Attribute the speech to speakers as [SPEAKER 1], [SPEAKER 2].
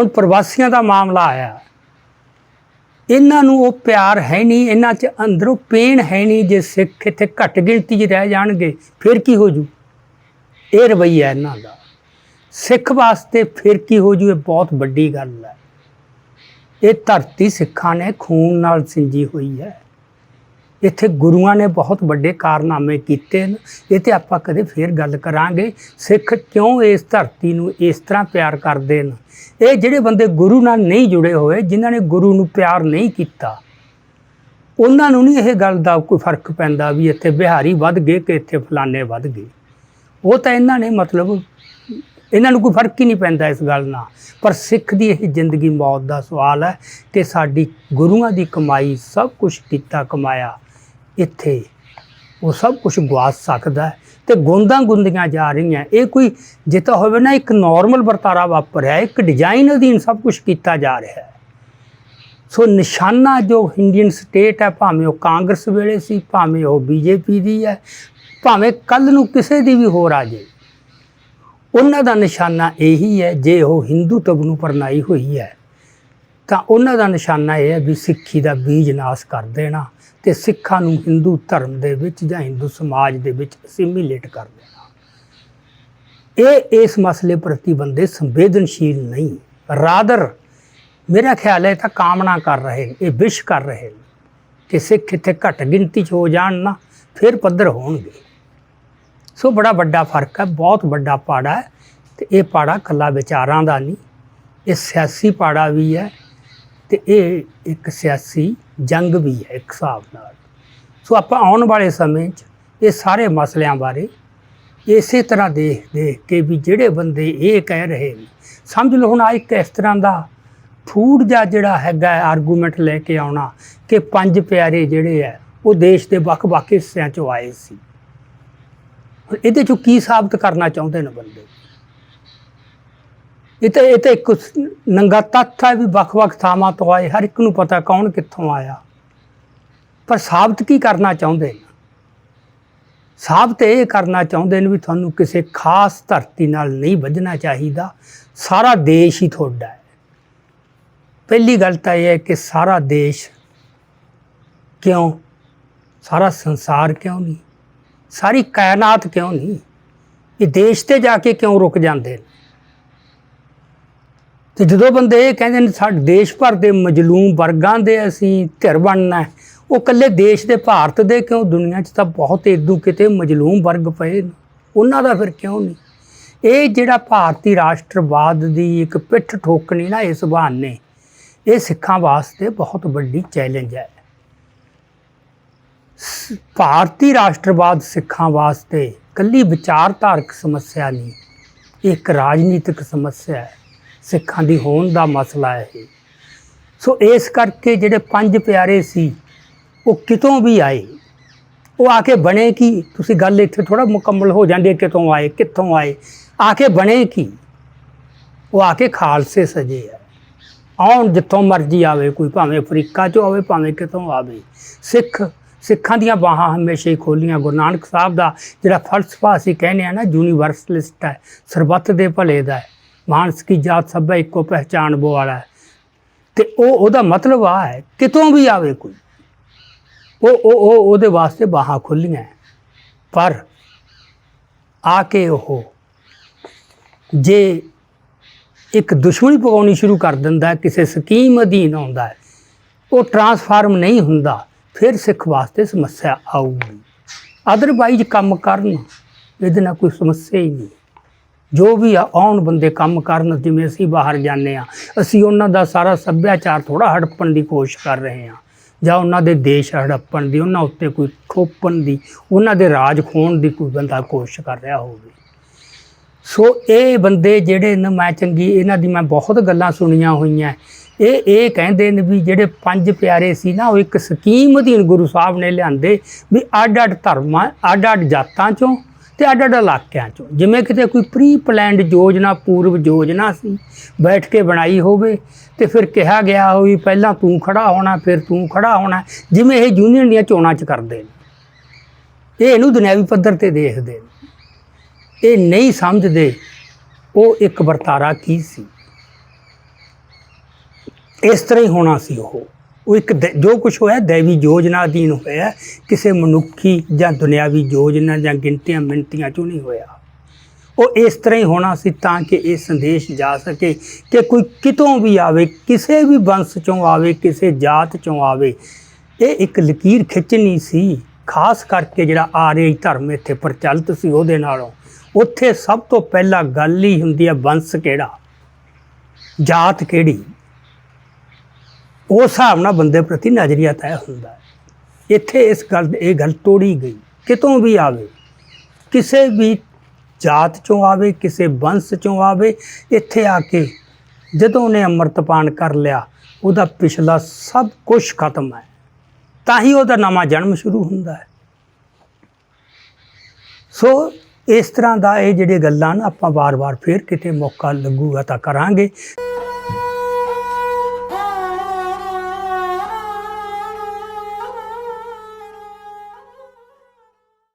[SPEAKER 1] ਹੁਣ ਪ੍ਰਵਾਸੀਆਂ ਦਾ ਮਾਮਲਾ ਆਇਆ। ਇਹਨਾਂ ਨੂੰ ਉਹ ਪਿਆਰ ਹੈ ਨਹੀਂ, ਇਹਨਾਂ 'ਚ ਅੰਦਰੋਂ ਪੇਨ ਹੈ ਨਹੀਂ, ਜੇ ਸਿੱਖ ਇੱਥੇ ਘੱਟ ਗਿਣਤੀ 'ਚ ਰਹਿ ਜਾਣਗੇ, ਫਿਰ ਕੀ ਹੋ ਜੂ? ਇਹ ਰਵੱਈਆ ਇਹਨਾਂ ਦਾ। ਸਿੱਖ ਵਾਸਤੇ ਫਿਰ ਕੀ ਹੋ ਜੂ? ਇਹ ਬਹੁਤ ਵੱਡੀ ਗੱਲ ਹੈ। ਇਹ ਧਰਤੀ ਸਿੱਖਾਂ ਨੇ ਖੂਨ ਨਾਲ ਸਿੰਜੀ ਹੋਈ ਹੈ। ਇੱਥੇ ਗੁਰੂਆਂ ਨੇ ਬਹੁਤ ਵੱਡੇ ਕਾਰਨਾਮੇ ਕੀਤੇ ਨੇ ਇਹ ਤੇ ਆਪਾਂ ਕਦੇ ਫੇਰ ਗੱਲ ਕਰਾਂਗੇ, ਸਿੱਖ ਕਿਉਂ ਇਸ ਧਰਤੀ ਨੂੰ ਇਸ ਤਰ੍ਹਾਂ ਪਿਆਰ ਕਰਦੇ ਨੇ ਇਹ ਜਿਹੜੇ ਬੰਦੇ ਗੁਰੂ ਨਾਲ ਨਹੀਂ ਜੁੜੇ ਹੋਏ, ਜਿਨ੍ਹਾਂ ਨੇ ਗੁਰੂ ਨੂੰ ਪਿਆਰ ਨਹੀਂ ਕੀਤਾ, ਉਹਨਾਂ ਨੂੰ ਨਹੀਂ ਇਹ ਗੱਲ ਦਾ ਕੋਈ ਫ਼ਰਕ ਪੈਂਦਾ ਵੀ ਇੱਥੇ ਬਿਹਾਰੀ ਵੱਧ ਗਏ ਕਿ ਇੱਥੇ ਫਲਾਣੇ ਵੱਧ ਗਏ। ਉਹ ਤਾਂ ਇਹਨਾਂ ਨੇ ਮਤਲਬ ਇਹਨਾਂ ਨੂੰ ਕੋਈ ਫ਼ਰਕ ਹੀ ਨਹੀਂ ਪੈਂਦਾ ਇਸ ਗੱਲ ਨਾਲ। ਪਰ ਸਿੱਖ ਦੀ ਇਹ ਜ਼ਿੰਦਗੀ ਮੌਤ ਦਾ ਸਵਾਲ ਹੈ ਕਿ ਸਾਡੀ ਗੁਰੂਆਂ ਦੀ ਕਮਾਈ ਸਭ ਕੁਝ ਕੀਤਾ ਕਮਾਇਆ। ਇੱਥੇ। ਉਹ ਸਭ ਕੁਝ ਗਵਾ ਸਕਦਾ ਹੈ ਤੇ ਗੋਂਦਾਂ ਗੁੰਦੀਆਂ ਜਾ ਰਹੀਆਂ। ਇਹ ਕੋਈ ਜਿੱਤਾ ਹੋਵੇ ਨਾ, ਇੱਕ ਨਾਰਮਲ ਵਰਤਾਰਾ ਵਾਪਰਿਆ, ਇੱਕ ਡਿਜ਼ਾਈਨ ਅਧੀਨ ਸਭ ਕੁਝ ਕੀਤਾ ਜਾ ਰਿਹਾ ਹੈ। ਸੋ ਨਿਸ਼ਾਨਾ ਜੋ ਇੰਡੀਅਨ ਸਟੇਟ ਹੈ, ਭਾਵੇਂ ਉਹ ਕਾਂਗਰਸ ਵੇਲੇ ਸੀ, ਭਾਵੇਂ ਉਹ ਬੀਜੇਪੀ ਦੀ ਹੈ, ਭਾਵੇਂ ਕੱਲ ਨੂੰ ਕਿਸੇ ਦੀ ਵੀ ਹੋਰ ਆ ਜਾਏ ਉਹਨਾਂ ਦਾ ਨਿਸ਼ਾਨਾ ਇਹੀ ਹੈ, ਜੇ ਉਹ ਹਿੰਦੂਤਵ ਨੂੰ ਪਰਨਾਈ ਹੋਈ ਹੈ, ਤਾਂ ਉਹਨਾਂ ਦਾ ਨਿਸ਼ਾਨਾ ਇਹ ਹੈ ਵੀ ਸਿੱਖੀ ਦਾ ਬੀਜ ਨਾਸ਼ ਕਰ ਦੇਣਾ। ਤੇ ਸਿੱਖਾਂ ਨੂੰ ਹਿੰਦੂ ਧਰਮ ਦੇ ਵਿੱਚ ਜਾਂ ਹਿੰਦੂ ਸਮਾਜ ਦੇ ਵਿੱਚ ਅਸਿਮੀਲੇਟ ਕਰ ਦੇਣਾ। ਇਹ, ਇਸ ਮਸਲੇ ਪ੍ਰਤੀ ਬੰਦੇ ਸੰਵੇਦਨਸ਼ੀਲ ਨਹੀਂ। ਰਾਦਰ, ਮੇਰਾ ਖਿਆਲ ਹੈ ਇਹ ਤਾਂ ਕਾਮਨਾ ਕਰ ਰਹੇ ਨੇ, ਇਹ ਵਿਸ਼ ਕਰ ਰਹੇ ਨੇ ਕਿ ਸਿੱਖ ਇੱਥੇ ਘੱਟ ਗਿਣਤੀ 'ਚ ਹੋ ਜਾਣ ਨਾ, ਫਿਰ ਪੱਧਰ ਹੋਣਗੇ। ਸੋ ਬੜਾ ਵੱਡਾ ਫ਼ਰਕ ਹੈ, ਬਹੁਤ ਵੱਡਾ ਪਾੜਾ ਹੈ ਤੇ ਇਹ ਪਾੜਾ ਕੱਲਾ ਵਿਚਾਰਾਂ ਦਾ ਨਹੀਂ, ਇਹ ਸਿਆਸੀ ਪਾੜਾ ਵੀ ਹੈ ਤੇ ਇਹ ਇੱਕ ਸਿਆਸੀ ਜੰਗ ਵੀ ਹੈ ਇੱਕ ਹਿਸਾਬ ਨਾਲ। ਸੋ ਆਪਾਂ ਆਉਣ ਵਾਲੇ ਸਮੇਂ 'ਚ ਇਹ ਸਾਰੇ ਮਸਲਿਆਂ ਬਾਰੇ ਇਸੇ ਤਰ੍ਹਾਂ ਦੇਖ ਦੇਖ ਕੇ ਵੀ ਜਿਹੜੇ ਬੰਦੇ ਇਹ ਕਹਿ ਰਹੇ ਨੇ, ਸਮਝ ਲਓ ਹੁਣ ਆ ਇੱਕ ਇਸ ਤਰ੍ਹਾਂ ਦਾ ਫੂਡ ਜਾਂ ਜਿਹੜਾ ਹੈਗਾ ਆਰਗੂਮੈਂਟ ਲੈ ਕੇ ਆਉਣਾ ਕਿ ਪੰਜ ਪਿਆਰੇ ਜਿਹੜੇ ਆ ਉਹ ਦੇਸ਼ ਦੇ ਵੱਖ-ਵੱਖ ਹਿੱਸਿਆਂ 'ਚੋਂ ਆਏ ਸੀ। ਇਹਦੇ 'ਚੋਂ ਕੀ ਸਾਬਤ ਕਰਨਾ ਚਾਹੁੰਦੇ ਨੇ ਬੰਦੇ? ਇਹ ਤਾਂ ਇਹ ਤਾਂ ਇੱਕ ਨੰਗਾ ਤੱਥ ਹੈ ਵੀ ਵੱਖ-ਵੱਖ ਥਾਵਾਂ ਤੋਂ ਆਏ, ਹਰ ਇੱਕ ਨੂੰ ਪਤਾ ਕੌਣ ਕਿੱਥੋਂ ਆਇਆ। ਪਰ ਸਾਬਤ ਕੀ ਕਰਨਾ ਚਾਹੁੰਦੇ ਨੇ? ਸਾਬਤ ਇਹ ਕਰਨਾ ਚਾਹੁੰਦੇ ਨੇ ਵੀ ਤੁਹਾਨੂੰ ਕਿਸੇ ਖਾਸ ਧਰਤੀ ਨਾਲ ਨਹੀਂ ਵੱਜਣਾ ਚਾਹੀਦਾ। ਸਾਰਾ ਦੇਸ਼ ਹੀ ਤੁਹਾਡਾ ਹੈ। ਪਹਿਲੀ ਗੱਲ ਤਾਂ ਇਹ ਹੈ ਕਿ ਸਾਰਾ ਦੇਸ਼ ਕਿਉਂ? ਸਾਰਾ ਸੰਸਾਰ ਕਿਉਂ ਨਹੀਂ? ਸਾਰੀ ਕਾਇਨਾਤ ਕਿਉਂ ਨਹੀਂ? ਇਹ ਦੇਸ਼ ਤੇ ਜਾ ਕੇ ਕਿਉਂ ਰੁਕ ਜਾਂਦੇ ਨੇ? ਤੇ ਜਦੋਂ ਬੰਦੇ ਇਹ ਕਹਿੰਦੇ ਨੇ ਸਾਡੇ ਦੇਸ਼ ਭਰ ਦੇ ਮਜਲੂਮ ਵਰਗਾਂ ਦੇ ਅਸੀਂ ਧਿਰ ਬਣਨਾ ਉਹ ਇਕੱਲੇ ਦੇਸ਼ ਦੇ ਭਾਰਤ ਦੇ ਕਿਉਂ, ਦੁਨੀਆ 'ਚ ਤਾਂ ਬਹੁਤ ਇਦੋਂ ਕਿਤੇ ਮਜਲੂਮ ਵਰਗ ਪਏ ਉਹਨਾਂ ਦਾ ਫਿਰ ਕਿਉਂ ਨਹੀਂ? ਇਹ ਜਿਹੜਾ ਭਾਰਤੀ ਰਾਸ਼ਟਰਵਾਦ ਦੀ ਇੱਕ ਪਿੱਠ ਠੋਕਣੀ ਨਾ ਇਸ ਬਹਾਨੇ, ਇਹ ਸਿੱਖਾਂ ਵਾਸਤੇ ਬਹੁਤ ਵੱਡੀ ਚੈਲੰਜ ਹੈ। ਭਾਰਤੀ ਰਾਸ਼ਟਰਵਾਦ ਸਿੱਖਾਂ ਵਾਸਤੇ ਕੱਲੀ ਵਿਚਾਰਧਾਰਕ ਸਮੱਸਿਆ ਨਹੀਂ, ਇਹ ਇੱਕ ਰਾਜਨੀਤਿਕ ਸਮੱਸਿਆ ਹੈ। ਸਿੱਖਾਂ ਦੀ ਹੋਣ ਦਾ ਮਸਲਾ ਹੈ ਇਹ। ਸੋ ਇਸ ਕਰਕੇ ਜਿਹੜੇ ਪੰਜ ਪਿਆਰੇ ਸੀ, ਉਹ ਕਿਤੋਂ ਵੀ ਆਏ? ਉਹ ਆ ਕੇ ਬਣੇ ਕੀ? ਤੁਸੀਂ ਗੱਲ ਇੱਥੇ ਥੋੜਾ ਮੁਕੰਮਲ ਹੋ ਜਾਂਦੀ ਕਿਤੋਂ ਆਏ, ਕਿੱਥੋਂ ਆਏ? ਆ ਕੇ ਬਣੇ ਕੀ? ਉਹ ਆ ਕੇ ਖਾਲਸੇ ਸਜੇ ਆ। ਆਉਣ ਜਿੱਥੋਂ ਮਰਜ਼ੀ ਆਵੇ, ਕੋਈ ਭਾਵੇਂ ਅਫਰੀਕਾ ਚੋਂ ਆਵੇ, ਭਾਵੇਂ ਕਿਤੋਂ ਆਵੇ। ਸਿੱਖ, ਸਿੱਖਾਂ ਦੀਆਂ ਬਾਹਾਂ ਹਮੇਸ਼ਾ ਹੀ ਖੋਲੀਆਂ। ਗੁਰੂ ਨਾਨਕ ਸਾਹਿਬ ਦਾ ਜਿਹੜਾ ਫਲਸਫਾ ਅਸੀਂ ਕਹਿੰਦੇ ਆ ਨਾ, ਯੂਨੀਵਰਸਲਿਸਟ ਹੈ, ਸਰਬੱਤ ਦੇ ਭਲੇ ਦਾ ਹੈ। ਮਾਨਸ ਕੀ ਜਾਤ ਸਭ ਇੱਕੋ ਪਹਿਚਾਣ ਬੋ ਵਾਲਾ ਹੈ। ਤੇ ਉਹ ਉਹਦਾ ਮਤਲਬ ਆ ਹੈ, ਕਿਤੋਂ ਵੀ ਆਵੇ ਕੋਈ। ਉਹ ਉਹ ਉਹ, ਉਹਦੇ ਵਾਸਤੇ ਬਾਹਾਂ ਖੁੱਲੀਆਂ ਪਰ ਆ ਕੇ ਉਹ ਜੇ ਇੱਕ ਦੁਸ਼ਮਣੀ ਪਕਾਉਣੀ ਸ਼ੁਰੂ ਕਰ ਦਿੰਦਾ ਕਿਸੇ ਸਕੀਮ ਅਧੀਨ ਆਉਂਦਾ ਹੈ, ਉਹ ਟਰਾਂਸਫਾਰਮ ਨਹੀਂ ਹੁੰਦਾ, ਫਿਰ ਸਿੱਖ ਵਾਸਤੇ ਸਮੱਸਿਆ ਆਊਗੀ। ਅਦਰਵਾਈਜ਼ ਕੰਮ ਕਰਨ, ਇਹਦੇ ਨਾਲ ਕੋਈ ਸਮੱਸਿਆ ਹੀ ਨਹੀਂ। ਜੋ ਵੀ ਆ, ਆਉਣ ਬੰਦੇ ਕੰਮ ਕਰਨ, ਜਿਵੇਂ ਅਸੀਂ ਬਾਹਰ ਜਾਂਦੇ ਆ ਅਸੀਂ ਉਹਨਾਂ ਦਾ ਸਾਰਾ ਸੱਭਿਆਚਾਰ ਥੋੜਾ ਹੜੱਪਣ ਦੀ ਕੋਸ਼ਿਸ਼ ਕਰ ਰਹੇ ਆ ਜਾਂ ਉਹਨਾਂ ਦੇ ਦੇਸ਼ ਹੜੱਪਣ ਦੀ, ਉਹਨਾਂ ਉੱਤੇ ਕੋਈ ਥੋਪਣ ਦੀ, ਉਹਨਾਂ ਦੇ ਰਾਜ ਖੋਣ ਦੀ ਕੋਈ ਬੰਦਾ ਕੋਸ਼ਿਸ਼ ਕਰ ਰਿਹਾ ਹੋਵੇ। ਸੋ ਇਹ ਬੰਦੇ ਜਿਹੜੇ ਨੇ, ਮੈਂ ਚੰਗੀ, ਇਹਨਾਂ ਦੀ ਮੈਂ ਬਹੁਤ ਗੱਲਾਂ ਸੁਣੀਆਂ ਹੋਈਆਂ। ਇਹ ਇਹ ਕਹਿੰਦੇ ਨੇ ਵੀ ਜਿਹੜੇ ਪੰਜ ਪਿਆਰੇ ਸੀ ਨਾ, ਉਹ ਇੱਕ ਸਕੀਮ ਅਧੀਨ ਗੁਰੂ ਸਾਹਿਬ ਨੇ ਲਿਆਂਦੇ ਵੀ ਅੱਡ ਅੱਡ ਧਰਮਾਂ ਅੱਡ ਅੱਡ ਜਾਤਾਂ ਚੋਂ ਤੇ ਅੱਡ ਅੱਡ ਇਲਾਕਿਆਂ ਚੋਂ। ਜਿਵੇਂ ਕਿਤੇ ਕੋਈ ਪ੍ਰੀ ਪਲਾਨਡ ਯੋਜਨਾ, ਪੂਰਵ ਯੋਜਨਾ ਸੀ, ਬੈਠ ਕੇ ਬਣਾਈ ਹੋਵੇ ਤੇ ਫਿਰ ਕਿਹਾ ਗਿਆ ਹੋਵੇ ਪਹਿਲਾਂ ਤੂੰ ਖੜਾ ਹੋਣਾ, ਫਿਰ ਤੂੰ ਖੜਾ ਹੋਣਾ। ਜਿਵੇਂ ਇਹ ਯੂਨੀਅਨ ਦੀਆਂ ਚੋਣਾਂ 'ਚ ਕਰਦੇ ਨੇ। ਇਹ ਇਹਨੂੰ ਦੁਨਿਆਵੀ ਪੱਧਰ ਤੇ ਦੇਖਦੇ ਨੇ। ਇਹ ਨਹੀਂ ਸਮਝਦੇ ਉਹ ਇੱਕ ਵਰਤਾਰਾ ਕੀ ਸੀ। ਇਸ ਤਰ੍ਹਾਂ ਹੀ ਹੋਣਾ ਸੀ ਉਹ। ਉਹ ਇੱਕ ਦ- ਜੋ ਕੁਝ ਹੋਇਆ, ਦੇਵੀ ਯੋਜਨਾ ਅਧੀਨ ਹੋਇਆ, ਕਿਸੇ ਮਨੁੱਖੀ ਜਾਂ ਦੁਨਿਆਵੀ ਯੋਜਨਾ ਜਾਂ ਗਿਣਤੀਆਂ ਮਿੰਟੀਆਂ ਚੋਂ ਨਹੀਂ ਹੋਇਆ। ਉਹ ਇਸ ਤਰ੍ਹਾਂ ਹੀ ਹੋਣਾ ਸੀ ਤਾਂ ਕਿ ਇਹ ਸੰਦੇਸ਼ ਜਾ ਸਕੇ ਕਿ ਕੋਈ ਕਿਤੋਂ ਵੀ ਆਵੇ, ਕਿਸੇ ਵੀ ਵੰਸ਼ ਚੋਂ ਆਵੇ, ਕਿਸੇ ਜਾਤ ਚੋਂ ਆਵੇ। ਇਹ ਇੱਕ ਲਕੀਰ ਖਿੱਚਣੀ ਸੀ, ਖਾਸ ਕਰਕੇ ਜਿਹੜਾ ਆਰੀਆ ਧਰਮ ਇੱਥੇ ਪ੍ਰਚਲਿਤ ਸੀ ਉਹਦੇ ਨਾਲੋਂ। ਉੱਥੇ ਸਭ ਤੋਂ ਪਹਿਲਾਂ ਗੱਲ ਹੀ ਹੁੰਦੀ ਹੈ ਵੰਸ਼ ਕਿਹੜਾ? ਜਾਤ ਕਿਹੜੀ? ਉਸ ਹਿਸਾਬ ਨਾਲ ਬੰਦੇ ਪ੍ਰਤੀ ਨਜ਼ਰੀਆ ਤੈਅ ਹੁੰਦਾ ਹੈ। ਇੱਥੇ ਇਸ ਗੱਲ ਇਹ ਗੱਲ ਤੋੜੀ ਗਈ। ਕਿਤੋਂ ਵੀ ਆਵੇ, ਕਿਸੇ ਵੀ ਜਾਤ ਚੋਂ ਆਵੇ, ਕਿਸੇ ਵੰਸ਼ ਚੋਂ ਆਵੇ, ਇੱਥੇ ਆ ਕੇ ਜਦੋਂ ਉਹਨੇ ਅੰਮ੍ਰਿਤਪਾਨ ਕਰ ਲਿਆ, ਉਹਦਾ ਪਿਛਲਾ ਸਭ ਕੁਝ ਖਤਮ ਹੈ। ਤਾਂ ਹੀ ਉਹਦਾ ਨਵਾਂ ਜਨਮ ਸ਼ੁਰੂ ਹੁੰਦਾ ਹੈ। ਸੋ ਇਸ ਤਰ੍ਹਾਂ ਦਾ ਇਹ ਜਿਹੜੇ ਗੱਲਾਂ ਨਾ ਆਪਾਂ ਵਾਰ-ਵਾਰ ਫੇਰ ਕਿਤੇ ਮੌਕਾ ਲੱਗੂਗਾ ਤਾਂ ਕਰਾਂਗੇ।